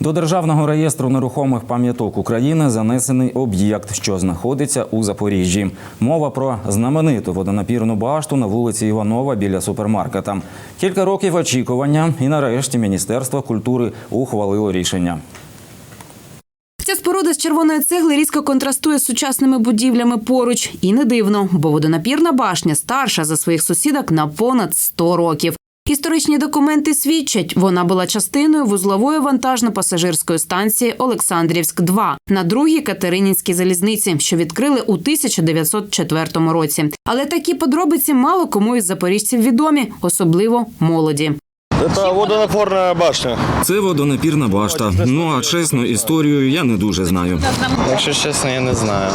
До державного реєстру нерухомих пам'яток України занесений об'єкт, що знаходиться у Запоріжжі. Мова про знамениту водонапірну башту на вулиці Іванова біля супермаркета. Кілька років очікування, і нарешті Міністерство культури ухвалило рішення. Ця споруда з червоної цегли різко контрастує з сучасними будівлями поруч. І не дивно, бо водонапірна башня старша за своїх сусідок на понад 100 років. Історичні документи свідчать, вона була частиною вузлової вантажно-пасажирської станції Олександрівськ-2 на другій Катеринінській залізниці, що відкрили у 1904 році. Але такі подробиці мало кому із запоріжців відомі, особливо молоді. Это водонапорная башня. Це водонапірна башта. Ну а чесно, історію я не дуже знаю. Якщо чесно, я не знаю.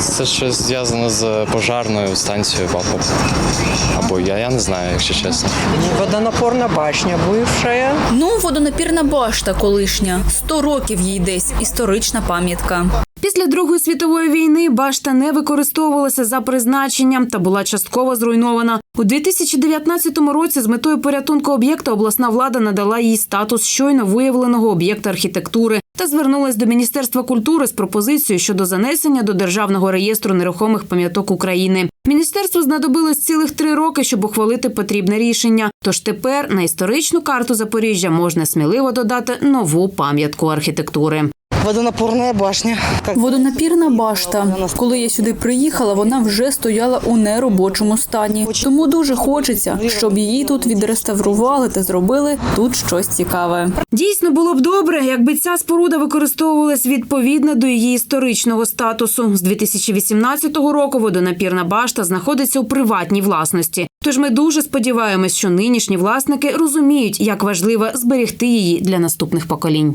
Це щось зв'язано з пожарною станцією ВАПО. Або я, я не знаю, якщо чесно. Водонапорная башня бывшая. Ну, водонапірна башта колишня. Сто років їй десь. Історична пам'ятка. Після Другої світової війни башта не використовувалася за призначенням та була частково зруйнована. У 2019 році з метою порятунку об'єкта обласна влада надала їй статус щойно виявленого об'єкта архітектури та звернулась до Міністерства культури з пропозицією щодо занесення до державного реєстру нерухомих пам'яток України. Міністерству знадобилось цілих три роки, щоб ухвалити потрібне рішення. Тож тепер на історичну карту Запоріжжя можна сміливо додати нову пам'ятку архітектури. Водонапорная башня. Водонапірна башта. Коли я сюди приїхала, вона вже стояла у неробочому стані. Тому дуже хочеться, щоб її тут відреставрували та зробили тут щось цікаве. Дійсно було б добре, якби ця споруда використовувалась відповідно до її історичного статусу. З 2018 року водонапірна башта знаходиться у приватній власності. Тож ми дуже сподіваємось, що нинішні власники розуміють, як важливо зберегти її для наступних поколінь.